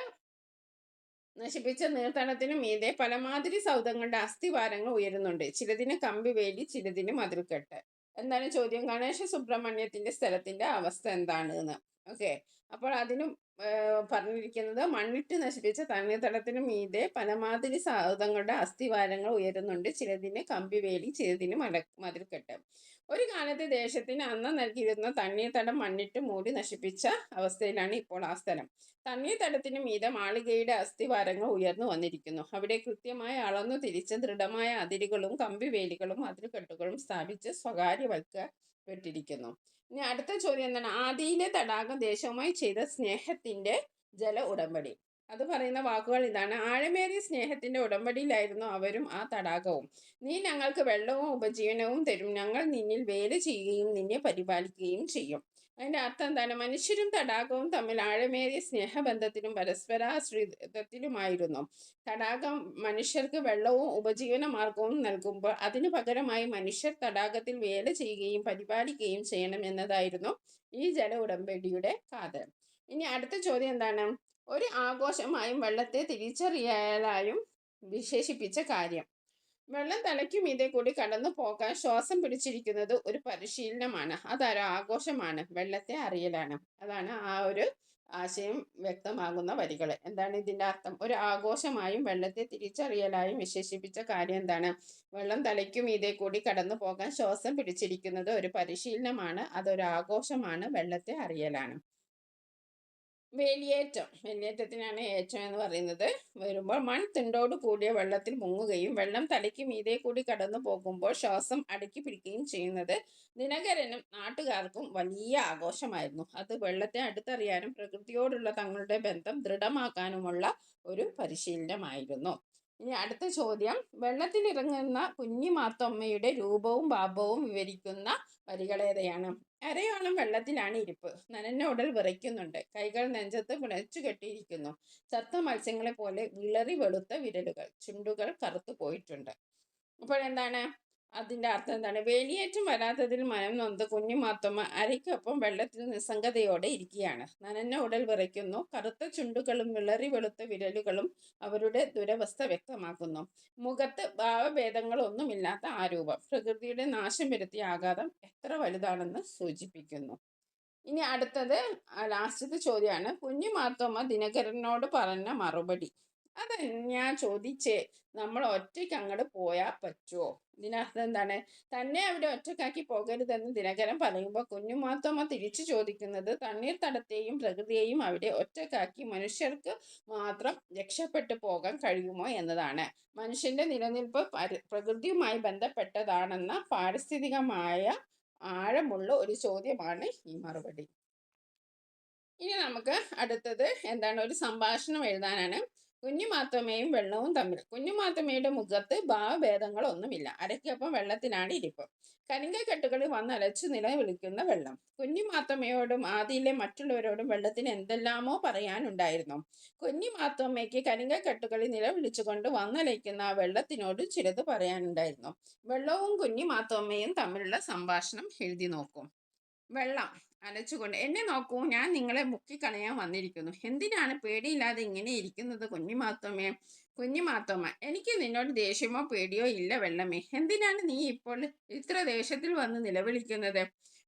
നശിപ്പിച്ച നീർത്തടത്തിനു മീതെ പലമാതിരി സൗധങ്ങളുടെ അസ്ഥിവാരങ്ങൾ ഉയരുന്നുണ്ട്. ചിലതിന് കമ്പി വേലി ചിലതിന് മതിൽക്കെട്ട്. എന്താണ് ചോദ്യം? ഗണേശ സുബ്രഹ്മണ്യത്തിന്റെ സ്ഥലത്തിന്റെ അവസ്ഥ എന്താണ് എന്ന് ഓക്കെ അപ്പോൾ അതിനും പറഞ്ഞിരിക്കുന്നത് മണ്ണിട്ട് നശിപ്പിച്ച തണ്ണീർത്തടത്തിന് മീതെ പലമാതിരി സൗധങ്ങളുടെ അസ്ഥിവാരങ്ങൾ ഉയരുന്നുണ്ട്. ചിലതിന് കമ്പിവേലി ചിലതിന് മട മതിൽക്കെട്ട്. ഒരു കാലത്ത് ദേശത്തിന് അന്ന് നൽകിയിരുന്ന തണ്ണീർത്തടം മണ്ണിട്ട് മൂടി നശിപ്പിച്ച അവസ്ഥയിലാണ് ഇപ്പോൾ ആ സ്ഥലം. തണ്ണീർത്തടത്തിന് മീതെ മാളികയുടെ അസ്ഥിവാരങ്ങൾ ഉയർന്നു വന്നിരിക്കുന്നു. അവിടെ കൃത്യമായി അളന്നു തിരിച്ച് ദൃഢമായ അതിരുകളും കമ്പിവേലികളും മതിൽക്കെട്ടുകളും സ്ഥാപിച്ച് സ്വകാര്യവൽക്കപ്പെട്ടിരിക്കുന്നു ഇനി അടുത്ത ചോദ്യം എന്താണ്? ആദിയിലെ തടാകം ദേശവുമായി ചെയ്ത സ്നേഹത്തിന്റെ ജല ഉടമ്പടി. അത് പറയുന്ന വാക്കുകൾ ഇതാണ്. ആഴമേറിയ സ്നേഹത്തിന്റെ ഉടമ്പടിയിലായിരുന്നു അവരും ആ തടാകവും. നീ ഞങ്ങൾക്ക് വെള്ളവും ഉപജീവനവും തരും. ഞങ്ങൾ നിന്നിൽ വേല ചെയ്യുകയും നിന്നെ പരിപാലിക്കുകയും ചെയ്യും. അതിന്റെ അർത്ഥം എന്താണ്? മനുഷ്യരും തടാകവും തമ്മിൽ ആഴമേറിയ സ്നേഹബന്ധത്തിലും പരസ്പരാശ്രിതത്തിലുമായിരുന്നു. തടാകം മനുഷ്യർക്ക് വെള്ളവും ഉപജീവന മാർഗവും നൽകുമ്പോൾ അതിനു പകരമായി മനുഷ്യർ തടാകത്തിൽ വേല ചെയ്യുകയും പരിപാലിക്കുകയും ചെയ്യണം എന്നതായിരുന്നു ഈ ജല ഉടമ്പടിയുടെ കാതൽ. ഇനി അടുത്ത ചോദ്യം എന്താണ്? ഒരു ആഘോഷമായും വെള്ളത്തെ തിരിച്ചറിയലായും വിശേഷിപ്പിച്ച കാര്യം. വെള്ളം തലയ്ക്കും ഇതേ കൂടി കടന്നു പോകാൻ ശ്വാസം പിടിച്ചിരിക്കുന്നത് ഒരു പരിശീലനമാണ്. അതൊരു ആഘോഷമാണ്. വെള്ളത്തെ അറിയലാണ്. അതാണ് ആ ഒരു ആശയം വ്യക്തമാകുന്ന വരികൾ. എന്താണ് ഇതിന്റെ അർത്ഥം? ഒരു ആഘോഷമായും വെള്ളത്തെ തിരിച്ചറിയലായും വിശേഷിപ്പിച്ച കാര്യം എന്താണ്? വെള്ളം തലയ്ക്കും ഇതേ കൂടി കടന്നു പോകാൻ ശ്വാസം പിടിച്ചിരിക്കുന്നത് ഒരു പരിശീലനമാണ്. അതൊരു ആഘോഷമാണ് വെള്ളത്തെ അറിയലാണ്. വേലിയേറ്റം. വേലിയേറ്റത്തിനാണ് ഏറ്റം എന്ന് പറയുന്നത്. വരുമ്പോൾ മൺ മൺതിണ്ടോട് കൂടിയ വെള്ളത്തിൽ മുങ്ങുകയും വെള്ളം തലയ്ക്ക് മീതെ കൂടി കടന്നു പോകുമ്പോൾ ശ്വാസം അടുക്കി പിടിക്കുകയും ചെയ്യുന്നത് ദിനകരനും നാട്ടുകാർക്കും വലിയ ആഘോഷമായിരുന്നു. അത് വെള്ളത്തെ അടുത്തറിയാനും പ്രകൃതിയോടുള്ള തങ്ങളുടെ ബന്ധം ദൃഢമാക്കാനുമുള്ള ഒരു പരിശീലനമായിരുന്നു. ഇനി അടുത്ത ചോദ്യം. വെള്ളത്തിലിറങ്ങുന്ന കുഞ്ഞിമാത്തമ്മയുടെ രൂപവും ഭാവവും വിവരിക്കുന്ന വരികളേതെയാണ് അരയോളം വെള്ളത്തിലാണ് ഇരിപ്പ്. നനഞ്ഞ ഉടൽ വിറയ്ക്കുന്നുണ്ട്. കൈകൾ നെഞ്ചത്ത് പിണച്ചു കെട്ടിയിരിക്കുന്നു. ചത്ത മത്സ്യങ്ങളെ പോലെ വിളറി വെളുത്ത വിരലുകൾ. ചുണ്ടുകൾ കറുത്തു പോയിട്ടുണ്ട്. അപ്പോൾ എന്താണ് അതിന്റെ അർത്ഥം എന്താണ്? വേലിയേറ്റം വരാത്തതിൽ മനം നൊന്ത് കുഞ്ഞു മാത്തമ്മ അരയ്ക്കൊപ്പം വെള്ളത്തിൽ നിസ്സംഗതയോടെ ഇരിക്കുകയാണ്. നനഞ്ഞ ഉടൽ വിറയ്ക്കുന്നു. കറുത്ത ചുണ്ടുകളും വിളറി വെളുത്ത വിരലുകളും അവരുടെ ദുരവസ്ഥ വ്യക്തമാക്കുന്നു. മുഖത്ത് ഭാവഭേദങ്ങളൊന്നുമില്ലാത്ത ആ രൂപം പ്രകൃതിയുടെ നാശം വരുത്തിയ ആഘാതം എത്ര വലുതാണെന്ന് സൂചിപ്പിക്കുന്നു. ഇനി അടുത്തത് ലാസ്റ്റത്തെ ചോദ്യമാണ്. കുഞ്ഞു മാത്തമ്മ ദിനകരനോട് പറഞ്ഞ മറുപടി. അത് ഞാൻ ചോദിച്ചേ നമ്മൾ ഒറ്റയ്ക്ക് അങ്ങോട്ട് പോയാൽ പറ്റുമോ ഇതിനർത്ഥം എന്താണ്? തന്നെ അവിടെ ഒറ്റക്കാക്കി പോകരുതെന്ന് ദിനകരൻ പറയുമ്പോൾ കുഞ്ഞുമാത്തമ്മ തിരിച്ചു ചോദിക്കുന്നത് തണ്ണീർത്തടത്തെയും പ്രകൃതിയെയും അവിടെ ഒറ്റക്കാക്കി മനുഷ്യർക്ക് മാത്രം രക്ഷപ്പെട്ടു പോകാൻ കഴിയുമോ എന്നതാണ്. മനുഷ്യന്റെ നിലനിൽപ്പ് പ്രകൃതിയുമായി ബന്ധപ്പെട്ടതാണെന്ന പാരിസ്ഥിതികമായ ആഴമുള്ള ഒരു ചോദ്യമാണ് ഈ മറുപടി. ഇനി നമുക്ക് അടുത്തത് എന്താണ്? ഒരു സംഭാഷണം എഴുതാനാണ്. കുഞ്ഞുമാത്തമ്മയും വെള്ളവും തമ്മിൽ. കുഞ്ഞുമാത്തമ്മയുടെ മുഖത്ത് ഭാവഭേദങ്ങളൊന്നുമില്ല. അരയ്ക്കൊപ്പം വെള്ളത്തിനാണ് ഇരിപ്പ്. കരിങ്കക്കെട്ടുകളിൽ വന്നലച്ചു നിലവിളിക്കുന്ന വെള്ളം. കുഞ്ഞുമാത്തമ്മയോടും ആദിയിലെ മറ്റുള്ളവരോടും വെള്ളത്തിന് എന്തെല്ലാമോ പറയാനുണ്ടായിരുന്നു. കുഞ്ഞുമാത്തമ്മയ്ക്ക് കരിങ്കക്കെട്ടുകളിൽ നിലവിളിച്ചുകൊണ്ട് വന്നലയ്ക്കുന്ന ആ വെള്ളത്തിനോട് ചിലത് പറയാനുണ്ടായിരുന്നു. വെള്ളവും കുഞ്ഞുമാത്തമ്മയും തമ്മിലുള്ള സംഭാഷണം എഴുതി നോക്കും. വെള്ളം അലച്ചുകൊണ്ട്. എന്നെ നോക്കൂ ഞാൻ നിങ്ങളെ മുക്കിക്കളയാൻ വന്നിരിക്കുന്നു. എന്തിനാണ് പേടിയില്ലാതെ ഇങ്ങനെ ഇരിക്കുന്നത് കുഞ്ഞുമാത്തമ്മേ കുഞ്ഞുമാത്തമ്മ എനിക്ക് നിന്നോട് ദേഷ്യമോ പേടിയോ ഇല്ല വെള്ളമേ. എന്തിനാണ് നീ ഇപ്പോൾ ഇത്ര ദേഷ്യത്തിൽ വന്ന് നിലവിളിക്കുന്നത്?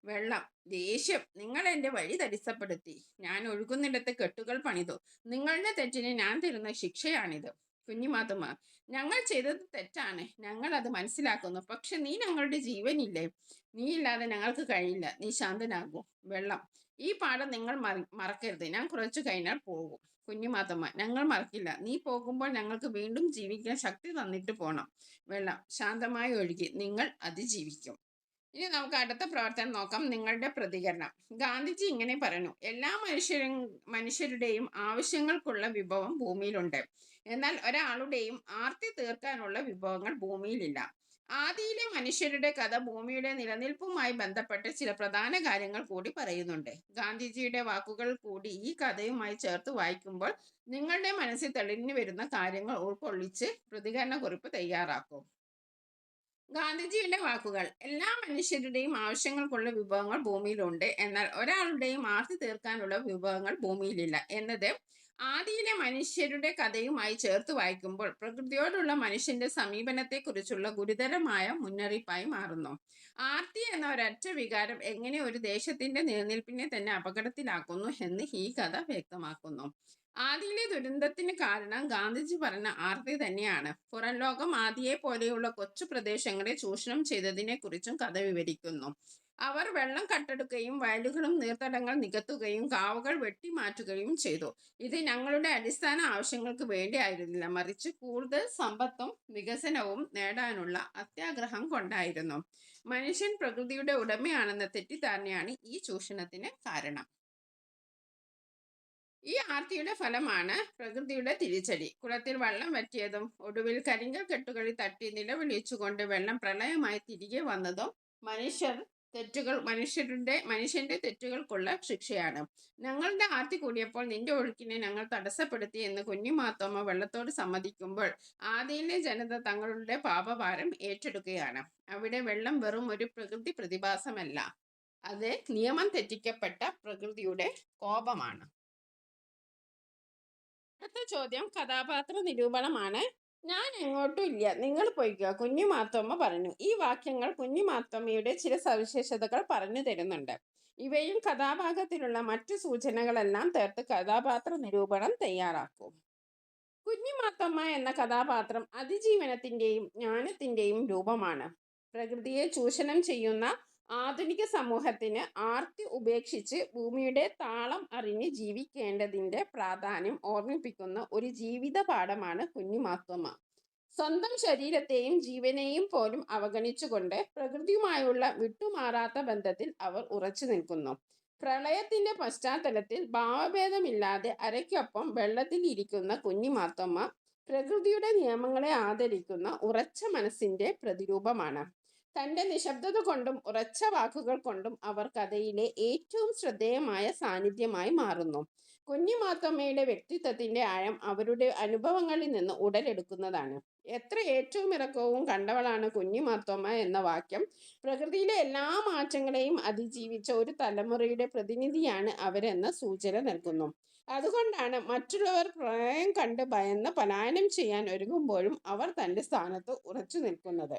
വെള്ളം ദേഷ്യം നിങ്ങൾ എന്റെ വഴി തടസ്സപ്പെടുത്തി. ഞാൻ ഒഴുകുന്നിടത്ത് കെട്ടുകൾ പണിതു. നിങ്ങളുടെ തെറ്റിന് ഞാൻ തരുന്ന ശിക്ഷയാണിത്. കുഞ്ഞുമാത്തമ്മ ഞങ്ങൾ ചെയ്തത് തെറ്റാണ്. ഞങ്ങൾ അത് മനസ്സിലാക്കുന്നു. പക്ഷെ നീ ഞങ്ങളുടെ ജീവനില്ലേ? നീ ഇല്ലാതെ ഞങ്ങൾക്ക് കഴിയില്ല. നീ ശാന്തനാകൂ. വെള്ളം. ഈ പാഠം നിങ്ങൾ മറക്കരുത്. ഞാൻ കുറച്ചു കഴിഞ്ഞാൽ പോകും. കുഞ്ഞുമാത്തമ്മ ഞങ്ങൾ മറക്കില്ല. നീ പോകുമ്പോൾ ഞങ്ങൾക്ക് വീണ്ടും ജീവിക്കാൻ ശക്തി തന്നിട്ട് പോണം. വെള്ളം. ശാന്തമായി ഒഴുകി നിങ്ങൾ അതിജീവിക്കും. ഇനി നമുക്ക് അടുത്ത പ്രവർത്തനം നോക്കാം. നിങ്ങളുടെ പ്രതികരണം. ഗാന്ധിജി ഇങ്ങനെ പറഞ്ഞു. എല്ലാ മനുഷ്യരും മനുഷ്യരുടെയും ആവശ്യങ്ങൾക്കുള്ള വിഭവം ഭൂമിയിലുണ്ട്. എന്നാൽ ഒരാളുടെയും ആർത്തി തീർക്കാനുള്ള വിഭവങ്ങൾ ഭൂമിയിലില്ല. ആദിയിലെ മനുഷ്യരുടെ കഥ ഭൂമിയുടെ നിലനിൽപ്പുമായി ബന്ധപ്പെട്ട് ചില പ്രധാന കാര്യങ്ങൾ കൂടി പറയുന്നുണ്ട്. ഗാന്ധിജിയുടെ വാക്കുകൾ കൂടി ഈ കഥയുമായി ചേർത്ത് വായിക്കുമ്പോൾ നിങ്ങളുടെ മനസ്സിൽ തെളിഞ്ഞു വരുന്ന കാര്യങ്ങൾ ഉൾക്കൊള്ളിച്ച് പ്രതികരണ കുറിപ്പ് തയ്യാറാക്കും. ഗാന്ധിജിയുടെ വാക്കുകൾ എല്ലാ മനുഷ്യരുടെയും ആവശ്യങ്ങൾക്കുള്ള വിഭവങ്ങൾ ഭൂമിയിലുണ്ട് എന്നാൽ ഒരാളുടെയും ആർത്തി തീർക്കാനുള്ള വിഭവങ്ങൾ ഭൂമിയിലില്ല എന്നത് ആദിയിലെ മനുഷ്യരുടെ കഥയുമായി ചേർത്ത് വായിക്കുമ്പോൾ പ്രകൃതിയോടുള്ള മനുഷ്യന്റെ സമീപനത്തെക്കുറിച്ചുള്ള ഗുരുതരമായ മുന്നറിയിപ്പായി മാറുന്നു. ആർത്തി എന്ന ഒരൊറ്റ വികാരം എങ്ങനെ ഒരു ദേശത്തിന്റെ നിലനിൽപ്പിനെ തന്നെ അപകടത്തിലാക്കുന്നു എന്ന് ഈ കഥ വ്യക്തമാക്കുന്നു. ആദിയിലെ ദുരന്തത്തിന് കാരണം ഗാന്ധിജി പറഞ്ഞ ആർത്തി തന്നെയാണ്. പുറം ലോകം ആദിയെ പോലെയുള്ള കൊച്ചു പ്രദേശങ്ങളെ ചൂഷണം ചെയ്തതിനെ കുറിച്ചും കഥ വിവരിക്കുന്നു. അവർ വെള്ളം കട്ടെടുക്കുകയും വയലുകളും നീർത്തടങ്ങൾ നികത്തുകയും കാവുകൾ വെട്ടിമാറ്റുകയും ചെയ്തു. ഇത് ഞങ്ങളുടെ അടിസ്ഥാന ആവശ്യങ്ങൾക്ക് വേണ്ടിയായിരുന്നില്ല മറിച്ച് കൂടുതൽ സമ്പത്തും വികസനവും നേടാനുള്ള അത്യാഗ്രഹം കൊണ്ടായിരുന്നു. മനുഷ്യൻ പ്രകൃതിയുടെ ഉടമയാണെന്ന തെറ്റിദ്ധാരണയാണ് ഈ ചൂഷണത്തിന് കാരണം. ഈ ആർത്തിയുടെ ഫലമാണ് പ്രകൃതിയുടെ തിരിച്ചടി. കുളത്തിൽ വെള്ളം വറ്റിയതും ഒടുവിൽ കരിങ്കൽ കെട്ടുകളിൽ തട്ടി നിലവിളിച്ചുകൊണ്ട് വെള്ളം പ്രളയമായി തിരികെ വന്നതും മനുഷ്യർ തെറ്റുകൾ മനുഷ്യരുടെ മനുഷ്യന്റെ തെറ്റുകൾക്കുള്ള ശിക്ഷയാണ്. ഞങ്ങളുടെ ആർത്തി കൂടിയപ്പോൾ നിന്റെ ഒഴുക്കിനെ ഞങ്ങൾ തടസ്സപ്പെടുത്തി എന്ന് കുഞ്ഞുമാത്തോമ്മ വെള്ളത്തോട് സമ്മതിക്കുമ്പോൾ ആദിയിലെ ജനത തങ്ങളുടെ പാപഭാരം ഏറ്റെടുക്കുകയാണ്. അവിടെ വെള്ളം വെറും ഒരു പ്രകൃതി പ്രതിഭാസമല്ല. അത് നിയമം തെറ്റിക്കപ്പെട്ട പ്രകൃതിയുടെ കോപമാണ്. അടുത്ത ചോദ്യം കഥാപാത്ര നിരൂപണമാണ്. ഞാൻ എങ്ങോട്ടും ഇല്ല. നിങ്ങൾ പോയിക്കുക കുഞ്ഞു മാത്തോമ്മ പറഞ്ഞു. ഈ വാക്യങ്ങൾ കുഞ്ഞു മാത്തോമ്മയുടെ ചില സവിശേഷതകൾ പറഞ്ഞു തരുന്നുണ്ട്. ഇവയും കഥാഭാഗത്തിലുള്ള മറ്റ് സൂചനകളെല്ലാം ചേർത്ത് കഥാപാത്ര നിരൂപണം തയ്യാറാക്കും. കുഞ്ഞു മാത്തമ്മ എന്ന കഥാപാത്രം അതിജീവനത്തിന്റെയും ജ്ഞാനത്തിന്റെയും രൂപമാണ്. പ്രകൃതിയെ ചൂഷണം ചെയ്യുന്ന ആധുനിക സമൂഹത്തിന് ആർത്തി ഉപേക്ഷിച്ച് ഭൂമിയുടെ താളം അറിഞ്ഞ് ജീവിക്കേണ്ടതിന്റെ പ്രാധാന്യം ഓർമ്മിപ്പിക്കുന്ന ഒരു ജീവിത പാഠമാണ് കുഞ്ഞുമാത്തമ്മ സ്വന്തം ശരീരത്തെയും ജീവനെയും പോലും അവഗണിച്ചുകൊണ്ട് പ്രകൃതിയുമായുള്ള വിട്ടുമാറാത്ത ബന്ധത്തിൽ അവർ ഉറച്ചു നിൽക്കുന്നു. പ്രളയത്തിന്റെ പശ്ചാത്തലത്തിൽ ഭാവഭേദമില്ലാതെ അരയ്ക്കൊപ്പം വെള്ളത്തിൽ ഇരിക്കുന്ന കുഞ്ഞിമാത്തമ്മ പ്രകൃതിയുടെ നിയമങ്ങളെ ആദരിക്കുന്ന ഉറച്ച മനസ്സിന്റെ പ്രതിരൂപമാണ്. തന്റെ നിശബ്ദത കൊണ്ടും ഉറച്ച വാക്കുകൾ കൊണ്ടും അവർ കഥയിലെ ഏറ്റവും ശ്രദ്ധേയമായ സാന്നിധ്യമായി മാറുന്നു. കുഞ്ഞിമാത്തമ്മയുടെ വ്യക്തിത്വത്തിന്റെ ആഴം അവരുടെ അനുഭവങ്ങളിൽ നിന്ന് ഉടലെടുക്കുന്നതാണ്. എത്ര ഏറ്റവും ഇറക്കവും കണ്ടവളാണ് കുഞ്ഞുമാത്തമ്മ എന്ന വാക്യം. പ്രകൃതിയിലെ എല്ലാ മാറ്റങ്ങളെയും അതിജീവിച്ച ഒരു തലമുറയുടെ പ്രതിനിധിയാണ് അവരെന്ന സൂചന നൽകുന്നു. അതുകൊണ്ടാണ് മറ്റുള്ളവർ പ്രളയം കണ്ട് ഭയന്ന് പലായനം ചെയ്യാൻ ഒരുങ്ങുമ്പോഴും അവർ തന്റെ സ്ഥാനത്ത് ഉറച്ചു നിൽക്കുന്നത്.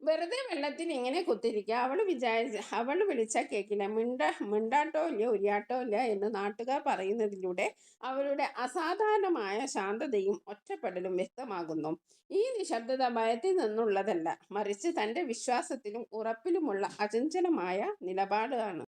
വെറുതെ വെള്ളത്തിന് ഇങ്ങനെ കുത്തിരിക്കുക അവൾ വിചാരിച്ച അവൾ വിളിച്ചാൽ കേൾക്കില്ല. മിണ്ട മിണ്ടാട്ടോ ഇല്ല ഉരിയാട്ടോ ഇല്ല എന്ന് നാട്ടുകാർ പറയുന്നതിലൂടെ അവരുടെ അസാധാരണമായ ശാന്തതയും ഒറ്റപ്പെടലും വ്യക്തമാകുന്നു. ഈ നിശബ്ദത ഭയത്തിൽ നിന്നുള്ളതല്ല മറിച്ച് തന്റെ വിശ്വാസത്തിലും ഉറപ്പിലുമുള്ള അചഞ്ചലമായ നിലപാടാണ്.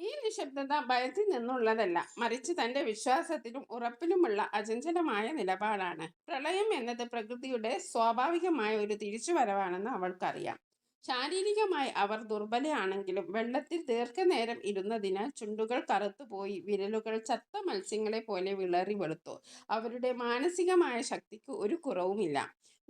ഈ നിശബ്ദത ഭയത്തിൽ നിന്നുള്ളതല്ല. മറിച്ച് തന്റെ വിശ്വാസത്തിലും ഉറപ്പിലുമുള്ള അചഞ്ചലമായ നിലപാടാണ്. പ്രളയം എന്നത് പ്രകൃതിയുടെ സ്വാഭാവികമായ ഒരു തിരിച്ചുവരവാണെന്ന് അവൾക്കറിയാം. ശാരീരികമായി അവർ ദുർബലയാണെങ്കിലും വെള്ളത്തിൽ ദീർഘനേരം ഇരുന്നതിനാൽ ചുണ്ടുകൾ കറുത്തുപോയി വിരലുകൾ ചത്ത മത്സ്യങ്ങളെ പോലെ വിളറി വെളുത്തു. അവരുടെ മാനസികമായ ശക്തിക്ക് ഒരു കുറവുമില്ല.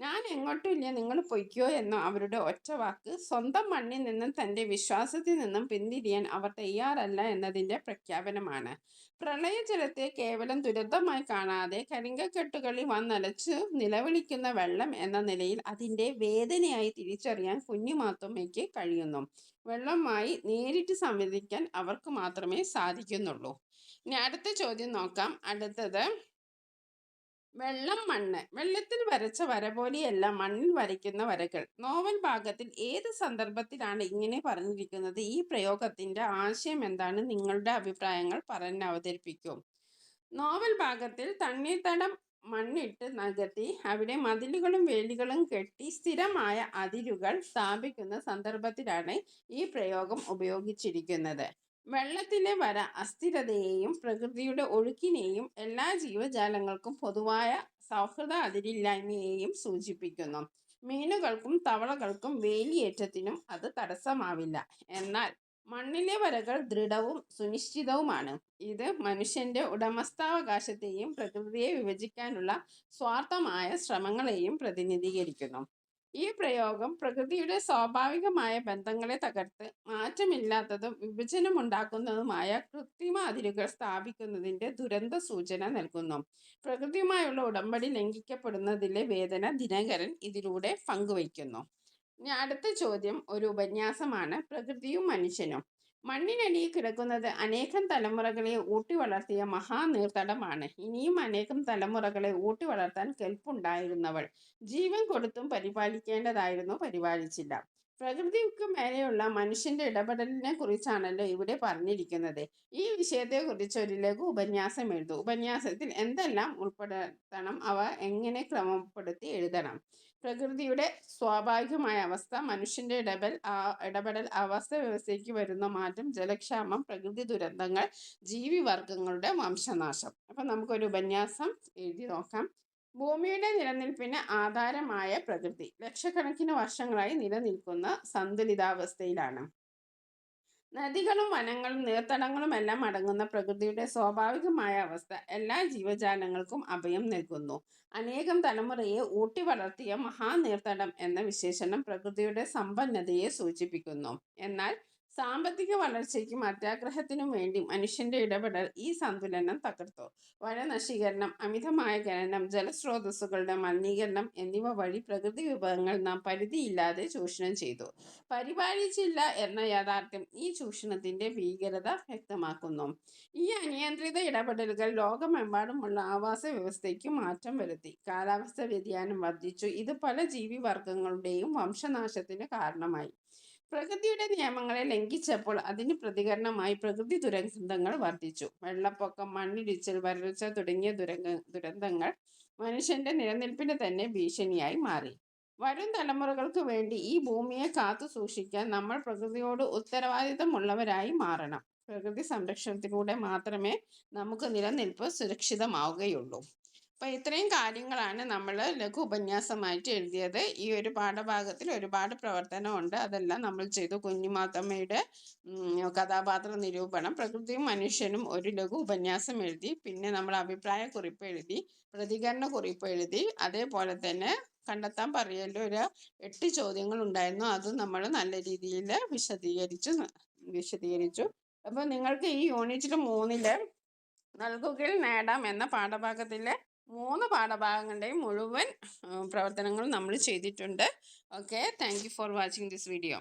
ഞാൻ എങ്ങോട്ടും ഇല്ല. നിങ്ങൾ പൊയ്ക്കോ എന്ന അവരുടെ ഒറ്റ വാക്ക്. സ്വന്തം മണ്ണിൽ നിന്നും തന്റെ വിശ്വാസത്തിൽ നിന്നും പിന്തിരിയാൻ അവർ തയ്യാറല്ല എന്നതിന്റെ പ്രഖ്യാപനമാണ്. പ്രളയജലത്തെ കേവലം ദുരന്തമായി കാണാതെ കരിങ്കക്കെട്ടുകളിൽ വന്നലച്ച് നിലവിളിക്കുന്ന വെള്ളം എന്ന നിലയിൽ അതിന്റെ വേദനയായി തിരിച്ചറിയാൻ കുഞ്ഞുമാത്തമ്മയ്ക്ക് കഴിയുന്നു. വെള്ളമായി നേരിട്ട് സംവദിക്കാൻ അവർക്ക് മാത്രമേ സാധിക്കുന്നുള്ളൂ. ഇനി അടുത്ത ചോദ്യം നോക്കാം. അടുത്തത് വെള്ളം മണ്ണ്. വെള്ളത്തിൽ വരച്ച വര പോലെയല്ല മണ്ണിൽ വരയ്ക്കുന്ന വരകൾ. നോവൽ ഭാഗത്തിൽ ഏത് സന്ദർഭത്തിലാണ് ഇങ്ങനെ പറഞ്ഞിരിക്കുന്നത്? ഈ പ്രയോഗത്തിന്റെ ആശയം എന്താണ്? നിങ്ങളുടെ അഭിപ്രായങ്ങൾ പറഞ്ഞ് അവതരിപ്പിക്കും. നോവൽ ഭാഗത്തിൽ തണ്ണീർത്തടം മണ്ണിട്ട് നകത്തി അവിടെ മതിലുകളും വേലികളും കെട്ടി സ്ഥിരമായ അതിരുകൾ സ്ഥാപിക്കുന്ന സന്ദർഭത്തിലാണ് ഈ പ്രയോഗം ഉപയോഗിച്ചിരിക്കുന്നത്. വെള്ളത്തിലെ വര അസ്ഥിരതയെയും പ്രകൃതിയുടെ ഒഴുക്കിനെയും എല്ലാ ജീവജാലങ്ങൾക്കും പൊതുവായ സൗഹൃദ അതിരില്ലായ്മയെയും സൂചിപ്പിക്കുന്നു. മീനുകൾക്കും തവളകൾക്കും വേലിയേറ്റത്തിനും അത് തടസ്സമാവില്ല. എന്നാൽ മണ്ണിലെ വരകൾ ദൃഢവും സുനിശ്ചിതവുമാണ്. ഇത് മനുഷ്യന്റെ ഉടമസ്ഥാവകാശത്തെയും പ്രകൃതിയെ വിഭജിക്കാനുള്ള സ്വാർത്ഥമായ ശ്രമങ്ങളെയും പ്രതിനിധീകരിക്കുന്നു. ഈ പ്രയോഗം പ്രകൃതിയുടെ സ്വാഭാവികമായ ബന്ധങ്ങളെ തകർത്ത് മാറ്റമില്ലാത്തതും വിഭജനമുണ്ടാക്കുന്നതുമായ കൃത്രിമ അതിരുകൾ സ്ഥാപിക്കുന്നതിന്റെ ദുരന്ത സൂചന നൽകുന്നു. പ്രകൃതിയുമായുള്ള ഉടമ്പടി ലംഘിക്കപ്പെടുന്നതിലെ വേദന ദിനകരൻ ഇതിലൂടെ പങ്കുവയ്ക്കുന്നു. ഇനി അടുത്ത ചോദ്യം ഒരു ഉപന്യാസമാണ് പ്രകൃതിയും മനുഷ്യനും. മണ്ണിനടിയിൽ കിടക്കുന്നത് അനേകം തലമുറകളെ ഊട്ടി വളർത്തിയ മഹാനീർത്തടമാണ്. ഇനിയും അനേകം തലമുറകളെ ഊട്ടി വളർത്താൻ കെൽപ്പുണ്ടായിരുന്നവൾ. ജീവൻ കൊടുത്തും പരിപാലിക്കേണ്ടതായിരുന്നു പരിപാലിച്ചില്ല. പ്രകൃതിക്ക് മേലെയുള്ള മനുഷ്യന്റെ ഇടപെടലിനെ കുറിച്ചാണല്ലോ ഇവിടെ പറഞ്ഞിരിക്കുന്നത്. ഈ വിഷയത്തെക്കുറിച്ച് ഒരു ലഘു ഉപന്യാസം എഴുതൂ. ഉപന്യാസത്തിൽ എന്തെല്ലാം ഉൾപ്പെടുത്തണം അവ എങ്ങനെ ക്രമപ്പെടുത്തി എഴുതണം? പ്രകൃതിയുടെ സ്വാഭാവികമായ അവസ്ഥ മനുഷ്യന്റെ ഇടപെൽ ഇടപെടൽ അവസ്ഥ വ്യവസ്ഥയ്ക്ക് വരുന്ന മാറ്റം ജലക്ഷാമം പ്രകൃതി ദുരന്തങ്ങൾ ജീവിവർഗങ്ങളുടെ വംശനാശം. അപ്പം നമുക്കൊരു ഉപന്യാസം എഴുതി നോക്കാം. ഭൂമിയുടെ നിലനിൽപ്പിന് ആധാരമായ പ്രകൃതി ലക്ഷക്കണക്കിന് വർഷങ്ങളായി നിലനിൽക്കുന്ന സന്തുലിതാവസ്ഥയിലാണ്. നദികളും വനങ്ങളും നീർത്തടങ്ങളും എല്ലാം അടങ്ങുന്ന പ്രകൃതിയുടെ സ്വാഭാവികമായ അവസ്ഥ എല്ലാ ജീവജാലങ്ങൾക്കും അഭയം നൽകുന്നു. അനേകം തലമുറയെ ഊട്ടി വളർത്തിയ മഹാനീർത്തടം എന്ന വിശേഷണം പ്രകൃതിയുടെ സമ്പന്നതയെ സൂചിപ്പിക്കുന്നു. എന്നാൽ സാമ്പത്തിക വളർച്ചയ്ക്കും അത്യാഗ്രഹത്തിനും വേണ്ടി മനുഷ്യന്റെ ഇടപെടൽ ഈ സന്തുലനം തകർത്തു? വനനശീകരണം അമിതമായ ഖനനം ജലസ്രോതസ്സുകളുടെ മലിനീകരണം എന്നിവ വഴി പ്രകൃതി വിഭവങ്ങൾ നാം പരിധിയില്ലാതെ ചൂഷണം ചെയ്തു. പരിപാലിച്ചില്ല എന്ന യാഥാർത്ഥ്യം ഈ ചൂഷണത്തിന്റെ ഭീകരത വ്യക്തമാക്കുന്നു. ഈ അനിയന്ത്രിത ഇടപെടലുകൾ ലോകമെമ്പാടുമുള്ള ആവാസ വ്യവസ്ഥയ്ക്ക് മാറ്റം വരുത്തി. കാലാവസ്ഥ വ്യതിയാനം വർദ്ധിച്ചു. ഇത് പല ജീവിവർഗങ്ങളുടെയും വംശനാശത്തിന് കാരണമായി. പ്രകൃതിയുടെ നിയമങ്ങളെ ലംഘിച്ചപ്പോൾ അതിന് പ്രതികരണമായി പ്രകൃതി ദുരന്തങ്ങൾ വർദ്ധിച്ചു. വെള്ളപ്പൊക്കം മണ്ണിടിച്ചിൽ വരൾച്ച തുടങ്ങിയ ദുരങ്ക ദുരന്തങ്ങൾ മനുഷ്യന്റെ നിലനിൽപ്പിന് തന്നെ ഭീഷണിയായി മാറി. വരും തലമുറകൾക്ക് വേണ്ടി ഈ ഭൂമിയെ കാത്തു സൂക്ഷിക്കാൻ നമ്മൾ പ്രകൃതിയോട് ഉത്തരവാദിത്തമുള്ളവരായി മാറണം. പ്രകൃതി സംരക്ഷണത്തിലൂടെ മാത്രമേ നമുക്ക് നിലനിൽപ്പ് സുരക്ഷിതമാവുകയുള്ളൂ. അപ്പോൾ ഇത്രയും കാര്യങ്ങളാണ് നമ്മൾ ലഘു ഉപന്യാസമായിട്ട് എഴുതിയത്. ഈ ഒരു പാഠഭാഗത്തിൽ ഒരുപാട് പ്രവർത്തനമുണ്ട്. അതെല്ലാം നമ്മൾ ചെയ്തു. കുഞ്ഞുമാത്തമ്മയുടെ കഥാപാത്ര നിരൂപണം. പ്രകൃതിയും മനുഷ്യനും ഒരു ലഘു ഉപന്യാസം എഴുതി. പിന്നെ നമ്മൾ അഭിപ്രായ കുറിപ്പ് എഴുതി പ്രതികരണ കുറിപ്പ് എഴുതി. അതേപോലെ തന്നെ കണ്ടെത്താൻ പറയല്ലോ ഒരു എട്ട് ചോദ്യങ്ങൾ ഉണ്ടായിരുന്നു. അത് നമ്മൾ നല്ല രീതിയിൽ വിശദീകരിച്ചു വിശദീകരിച്ചു. അപ്പോൾ നിങ്ങൾക്ക് ഈ യൂണിറ്റിൽ മൂന്നിൽ നൽകുകിൽ നേടാം എന്ന പാഠഭാഗത്തിലെ മൂന്ന് പാഠഭാഗങ്ങളുടെയും മുഴുവൻ പ്രവർത്തനങ്ങളും നമ്മൾ ചെയ്തിട്ടുണ്ട്. Okay thank for watching this video